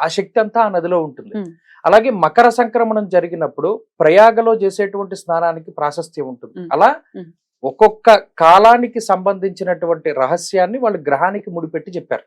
ఆ శక్తి అంతా ఆ నదిలో ఉంటుంది. అలాగే మకర సంక్రమణం జరిగినప్పుడు ప్రయాగలో చేసేటువంటి స్నానానికి ప్రాశస్త్యం ఉంటుంది. అలా. ఒక్కొక్క కాలానికి సంబంధించినటువంటి రహస్యాన్ని వాళ్ళు గ్రహానికి ముడిపెట్టి చెప్పారు.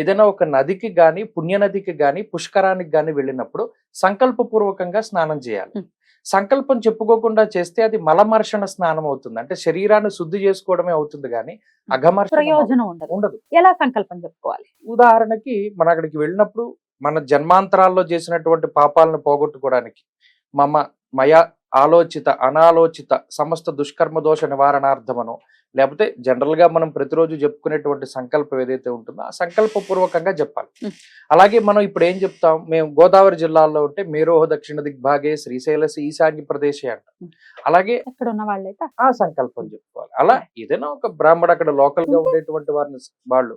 ఏదైనా ఒక నదికి గాని పుణ్యనదికి గాని పుష్కరానికి గాని వెళ్ళినప్పుడు సంకల్పపూర్వకంగా స్నానం చేయాలి. సంకల్పం చెప్పుకోకుండా చేస్తే అది మలమర్షణ స్నానం అవుతుంది. అంటే శరీరాన్ని శుద్ధి చేసుకోవడమే అవుతుంది కానీ అఘమర్షణ ఉండదు. ఎలా సంకల్పం చెప్పుకోవాలి? ఉదాహరణకి మన అక్కడికి వెళ్ళినప్పుడు మన జన్మాంతరాల్లో చేసినటువంటి పాపాలను పోగొట్టుకోవడానికి మమ మయ ఆలోచిత అనాలోచిత సమస్త దుష్కర్మ దోష నివారణార్థమనో లేకపోతే జనరల్గా మనం ప్రతిరోజు చెప్పుకునేటువంటి సంకల్పం ఏదైతే ఉంటుందో ఆ సంకల్ప పూర్వకంగా చెప్పాలి. అలాగే మనం ఇప్పుడు ఏం చెప్తాం? మేము గోదావరి జిల్లాలో ఉంటే మేరోహ దక్షిణ దిగ్భాగే శ్రీశైలసి ఈశాన్య ప్రదేశే అంట. అలాగే ఎక్కడ ఉన్న వాళ్ళైతే ఆ సంకల్పం చెప్పుకోవాలి. అలా ఏదైనా ఒక బ్రాహ్మడు అక్కడ లోకల్గా ఉండేటువంటి వారిని వాళ్ళు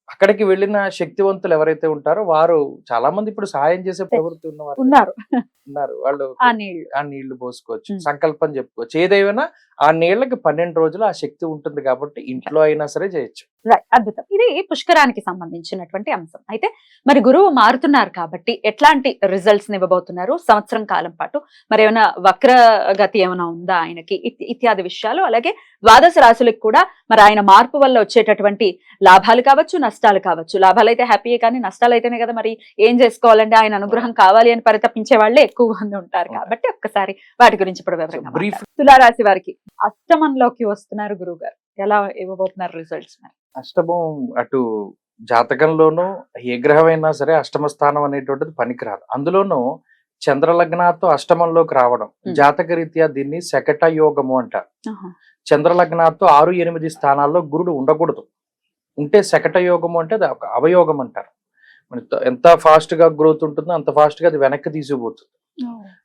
అక్కడికి వెళ్ళిన శక్తివంతులు ఎవరైతే ఉంటారో వారు చాలా మంది ఇప్పుడు సహాయం చేసే ప్రవృత్తి ఉన్నవారు ఉన్నారు. ఉన్నారు. వాళ్ళు ఆ నీళ్ళు పోసుకోవచ్చు. సంకల్పం చెప్పుకోవచ్చు. ఏదైనా ఆ నీళ్ళకి పన్నెండు రోజులు ఆ శక్తి ఉంటుంది కాబట్టి ఇంట్లో అయినా సరే చేయొచ్చు. అద్భుతం. ఇది పుష్కరానికి సంబంధించినటువంటి అంశం. అయితే మరి గురువు మారుతున్నారు కాబట్టి ఎట్లాంటి రిజల్ట్స్ ఇవ్వబోతున్నారు? సంవత్సరం కాలం పాటు మరి ఏమైనా వక్ర గతి ఏమైనా ఉందా ఆయనకి? ఇత్- ఇత్యాది విషయాలు. అలాగే ద్వాదశ రాశులకు కూడా మరి ఆయన మార్పు వల్ల వచ్చేటటువంటి లాభాలు కావచ్చు నష్టాలు కావచ్చు. లాభాలు అయితే హ్యాపీయే కానీ నష్టాలు అయితేనే కదా మరి ఏం చేసుకోవాలంటే ఆయన అనుగ్రహం కావాలి అని పరితపించే వాళ్ళే ఎక్కువ మంది ఉంటారు కాబట్టి ఒక్కసారి వాటి గురించి ఇప్పుడు వివరంగా. తులారాశి వారికి అష్టమంలోకి వస్తున్నారు గురువు గారు ఎలా ఇవ్వబోతున్నారు రిజల్ట్స్ అష్టమం అటు జాతకంలోనూ ఏ గ్రహమైనా సరే అష్టమ స్థానం అనేటువంటిది పనికిరాదు. అందులోనూ చంద్రలగ్నాతో అష్టమంలోకి రావడం. జాతక రీత్యా దీన్ని శకట యోగము అంటారు. చంద్రలగ్నాతో ఆరు ఎనిమిది స్థానాల్లో గురుడు ఉండకూడదు. ఉంటే శకట యోగము అంటే అది ఒక అవయోగం అంటారు. మన ఎంత ఫాస్ట్గా గ్రోత్ ఉంటుందో అంత ఫాస్ట్గా అది వెనక్కి తీసుకుపోతుంది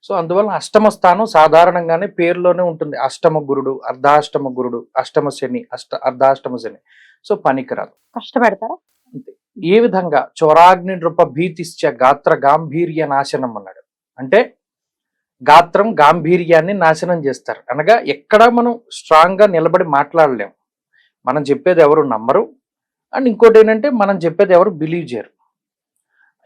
సో అందువల్ల అష్టమ స్థానం సాధారణంగానే పేరులోనే ఉంటుంది. అష్టమ గురుడు అర్ధాష్టమ గురుడు అష్టమ శని అష్ట అర్ధాష్టమ శని. సో పనికిరాదు. కష్టపెడతారా? ఏ విధంగా? చోరాగ్ని నృప భీతిశ్చ గాత్ర గాంభీర్య నాశనం అన్నాడు. అంటే గాత్రం గాంభీర్యాన్ని నాశనం చేస్తారు. అనగా ఎక్కడ మనం స్ట్రాంగ్గా నిలబడి మాట్లాడలేం. మనం చెప్పేది ఎవరు నమ్మరు. అండ్ ఇంకోటి ఏంటంటే మనం చెప్పేది ఎవరు బిలీవ్ చేయరు.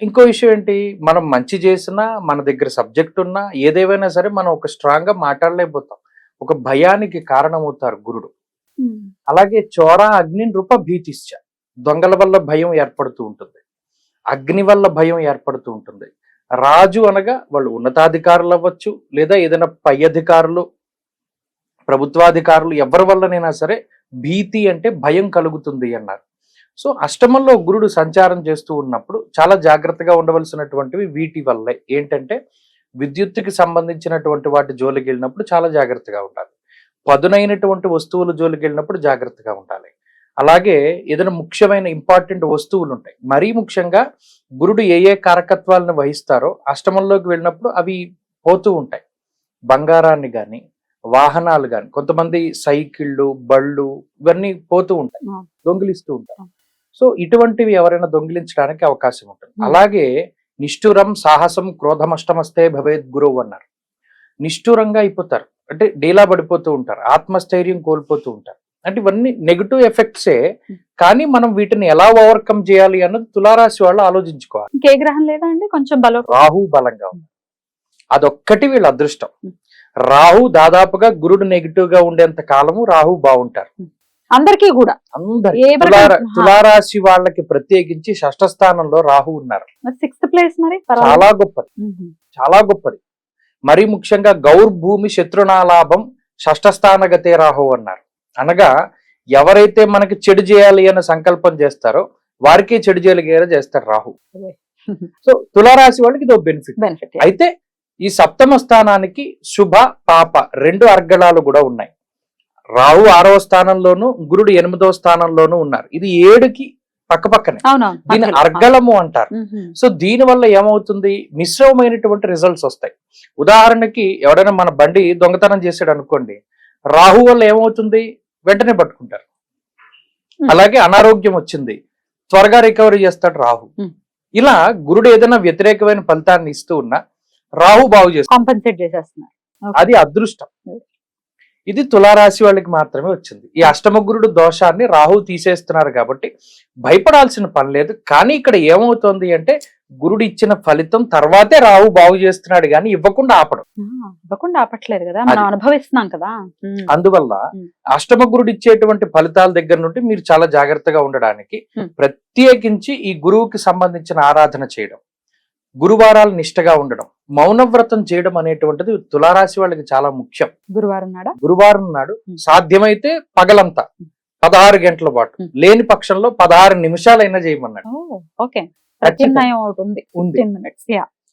ఇంకో విషయం ఏంటి? మనం మంచి చేసినా మన దగ్గర సబ్జెక్ట్ ఉన్నా ఏదేవైనా సరే మనం ఒక స్ట్రాంగ్గా మాట్లాడలేకపోతాం. ఒక భయానికి కారణమవుతారు గురుడు. అలాగే చోర అగ్ని నృప భీతిశ్చ. దొంగల వల్ల భయం ఏర్పడుతూ ఉంటుంది. అగ్ని వల్ల భయం ఏర్పడుతూ ఉంటుంది. రాజు అనగా వాళ్ళు ఉన్నతాధికారులు అవ్వచ్చు లేదా ఏదైనా పై అధికారులు ప్రభుత్వాధికారులు ఎవరి వల్లనైనా సరే భీతి అంటే భయం కలుగుతుంది అన్నారు. సో అష్టమంలో గురుడు సంచారం చేస్తూ ఉన్నప్పుడు చాలా జాగ్రత్తగా ఉండవలసినటువంటివి వీటి వల్లే. ఏంటంటే విద్యుత్తుకి సంబంధించినటువంటి వాటి జోలికి వెళ్ళినప్పుడు చాలా జాగ్రత్తగా ఉండాలి. పదునైనటువంటి వస్తువుల జోలికి వెళ్ళినప్పుడు జాగ్రత్తగా ఉండాలి. అలాగే ఏదైనా ముఖ్యమైన ఇంపార్టెంట్ వస్తువులు ఉంటాయి. మరీ ముఖ్యంగా గురుడు ఏ ఏ కారకత్వాలను వహిస్తారో అష్టమంలోకి వెళ్ళినప్పుడు అవి పోతూ ఉంటాయి. బంగారాన్ని కానీ వాహనాలు కానీ కొంతమంది సైకిళ్ళు బళ్ళు ఇవన్నీ పోతూ ఉంటాయి. దొంగిలిస్తూ ఉంటారు ఆ. సో ఇటువంటివి ఎవరైనా దొంగిలించడానికి అవకాశం ఉంటుంది. ఉమ్. అలాగే నిష్ఠురం సాహసం క్రోధం అష్టమస్తే భవేద్ గురువు అన్నారు. నిష్ఠురంగా అయిపోతారు. అంటే డీలా పడిపోతూ ఉంటారు. ఆత్మస్థైర్యం కోల్పోతూ ఉంటారు. అంటే ఇవన్నీ నెగిటివ్ ఎఫెక్ట్సే కానీ మనం వీటిని ఎలా ఓవర్కమ్ చేయాలి అన్నది తులారాశి వాళ్ళు ఆలోచించుకోవాలి. ఇంకే గ్రహం లేదా అండి? కొంచెం బలం రాహు బలంగా ఉంది. అదొక్కటి వీళ్ళ అదృష్టం. ఉం. రాహు దాదాపుగా గురుడు నెగిటివ్గా ఉండేంత కాలము రాహు బాగుంటారు. అందరికీ కూడా. తులారాశి వాళ్ళకి ప్రత్యేకించి షష్ఠ స్థానంలో రాహు ఉన్నారు. సిక్స్త్ ప్లేస్ మరి? చాలా. గొప్పది. చాలా గొప్పది. మరి ముఖ్యంగా గౌర్ భూమి శత్రునాలాభం షష్ఠస్థానగతే రాహు అన్నారు. అనగా ఎవరైతే మనకి చెడు చేయాలి అనే సంకల్పం చేస్తారో వారికి చెడు చేయగలిగేలా చేస్తారు రాహు. సో తులారాశి వాళ్ళకి ఇది బెనిఫిట్ బెనిఫిట్ అయితే ఈ సప్తమ స్థానానికి శుభ పాప రెండు అర్గళాలు కూడా ఉన్నాయి. రాహు ఆరవ స్థానంలోను గురుడు ఎనిమిదవ స్థానంలోనూ ఉన్నారు. ఇది ఏడుకి పక్క పక్కనే. అవునవును దీని. అర్గళము అంటారు. సో దీని వల్ల ఏమవుతుంది? మిశ్రమమైనటువంటి రిజల్ట్స్ వస్తాయి. ఉదాహరణకి ఎవడైనా మన బండి దొంగతనం చేసాడు అనుకోండి రాహు వల్ల ఏమవుతుంది? వెంటనే పట్టుకుంటారు. అలాగే అనారోగ్యం వచ్చింది. త్వరగా రికవరీ చేస్తాడు రాహు. ఇలా గురుడు ఏదైనా వ్యతిరేకమైన ఫలితాన్ని ఇస్తూ ఉన్నా రాహు బాగు చేస్తాడు. అది అదృష్టం. ఇది తులారాశి వాళ్ళకి మాత్రమే వచ్చింది ఈ అష్టమ గురుడు దోషాన్ని రాహు తీసేస్తున్నారు కాబట్టి భయపడాల్సిన పని లేదు కానీ ఇక్కడ ఏమవుతోంది అంటే గురుడు ఇచ్చిన ఫలితం తర్వాతే రాహు బాగు చేస్తున్నాడు కానీ ఇవ్వకుండా ఆపడం ఇవ్వకుండా ఆపట్లేదు కదా మనం. అనుభవిస్తున్నాం కదా. అందువల్ల. అష్టమ గురుడు ఇచ్చేటువంటి ఫలితాల దగ్గర నుండి మీరు చాలా జాగ్రత్తగా ఉండడానికి. ప్రత్యేకించి ఈ గురువుకి సంబంధించిన ఆరాధన చేయడం గురువారాలు నిష్టగా ఉండడం మౌనవ్రతం చేయడం అనేటువంటిది తులారాశి వాళ్ళకి చాలా ముఖ్యం. గురువారం నాడా? గురువారం నాడు. సాధ్యమైతే పగలంతా పదహారు గంటల పాటు. లేని పక్షంలో పదహారు నిమిషాలైనా చేయమన్నాడు. ఓకే. ఉంది.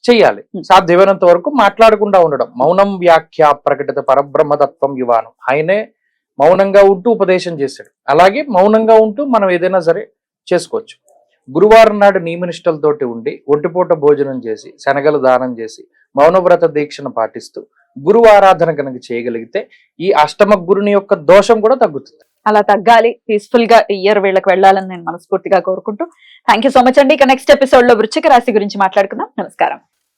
చెయ్యాలి. సాధ్యమైనంత వరకు మాట్లాడకుండా ఉండడం. మౌనం వ్యాఖ్య ప్రకటిత పరబ్రహ్మతత్వం యువానం. ఆయనే మౌనంగా ఉంటూ ఉపదేశం చేశాడు. అలాగే మౌనంగా ఉంటూ మనం ఏదైనా సరే చేసుకోవచ్చు. గురువారం నాడు నియమనిష్టలతోటి ఉండి ఒంటిపూట భోజనం చేసి శనగలు దానం చేసి మౌనవ్రత దీక్షను పాటిస్తూ గురువు ఆరాధన కనుక చేయగలిగితే ఈ అష్టమ గురుని యొక్క దోషం కూడా తగ్గుతుంది. అలా తగ్గాలి. పీస్ఫుల్గా ఇయర్ వీళ్ళకి వెళ్ళాలని నేను మనస్ఫూర్తిగా కోరుకుంటూ థ్యాంక్ యూ సో మచ్ అండి. ఇక నెక్స్ట్ ఎపిసోడ్లో వృచ్చిక రాశి గురించి మాట్లాడుకుందాం. నమస్కారం.